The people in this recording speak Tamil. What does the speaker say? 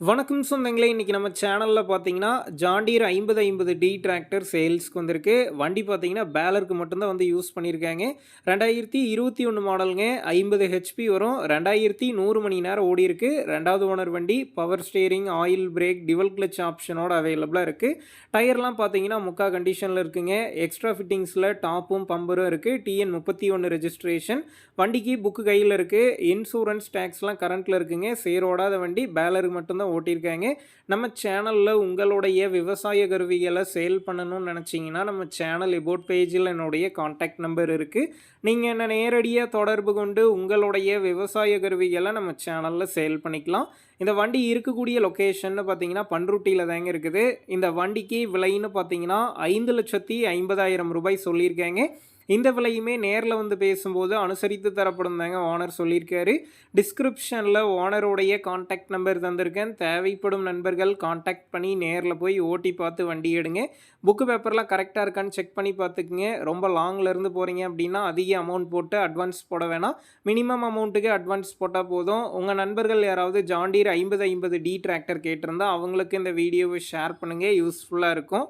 வணக்கம் சொந்தங்களே இன்றைக்கி நம்ம சேனலில் பார்த்தீங்கன்னா ஜாண்டீர் ஐம்பது ஐம்பது டி டிராக்டர் சேல்ஸ்க்கு வந்திருக்கு. வண்டி பார்த்தீங்கன்னா பேலருக்கு மட்டும்தான் வந்து யூஸ் பண்ணியிருக்காங்க. ரெண்டாயிரத்தி இருபத்தி ஒன்று மாடலுங்க ஐம்பது ஹெச்பி வரும். ரெண்டாயிரத்தி நூறு மணி நேரம் ஓடி இருக்கு. ரெண்டாவது ஓனர் வண்டி பவர் ஸ்டேரிங் ஆயில் பிரேக் டிவல் கிளச் ஆப்ஷனோட அவைலபிளாக இருக்குது டயர்லாம் பார்த்தீங்கன்னா முக்கா கண்டிஷனில் இருக்குங்க. எக்ஸ்ட்ரா ஃபிட்டிங்ஸில் டாப்பும் பம்பரும் இருக்குது டிஎன் முப்பத்தி ஒன்று ரெஜிஸ்ட்ரேஷன் வண்டிக்கு புக்கு கையில் இருக்குது இன்சூரன்ஸ் டேக்ஸ்லாம் கரண்ட்டில் இருக்குங்க. சேரோடாத வண்டி பேலருக்கு மட்டும்தான் ஓட்டியிருக்காங்க. நம்ம சேனலில் உங்களுடைய விவசாய கருவிகளை சேல் பண்ணணும்னு நினச்சிங்கன்னா நம்ம சேனல் எபோட் பேஜில் என்னுடைய காண்டாக்ட் நம்பர் இருக்குது நீங்கள் என்ன நேரடியாக தொடர்பு கொண்டு உங்களுடைய விவசாய கருவிகளை நம்ம சேனலில் சேல் பண்ணிக்கலாம். இந்த வண்டி இருக்கக்கூடிய லொக்கேஷன் பார்த்தீங்கன்னா பன்ருட்டியில் தாங்க இருக்குது. இந்த வண்டிக்கு விலைன்னு பார்த்தீங்கன்னா ஐந்து லட்சத்தி ஐம்பதாயிரம் ரூபாய் சொல்லியிருக்காங்க. இந்த விலையுமே நேரில் வந்து பேசும்போது அனுசரித்து தரப்படும் தாங்க ஓனர் சொல்லியிருக்காரு. டிஸ்கிரிப்ஷனில் ஓனருடைய காண்டாக்ட் நம்பர் தந்திருக்கேன். தேவைப்படும் நண்பர்கள் காண்டாக்ட் பண்ணி நேரில் போய் ஓட்டி பார்த்து வண்டி எடுங்க. புக்கு பேப்பர்லாம் கரெக்டாக இருக்கான்னு செக் பண்ணி பார்த்துக்குங்க. ரொம்ப லாங்கில் இருந்து போகிறீங்க அப்படின்னா அதிக அமௌண்ட் போட்டு அட்வான்ஸ் போட வேணாம். மினிமம் அமௌண்ட்டுக்கு அட்வான்ஸ் போட்டால் போதும். உங்கள் நண்பர்கள் யாராவது ஜாண்டீர் ஐம்பது ஐம்பது டி டிராக்டர் கேட்டிருந்தா அவங்களுக்கு இந்த வீடியோவை ஷேர் பண்ணுங்கள் யூஸ்ஃபுல்லாக இருக்கும்.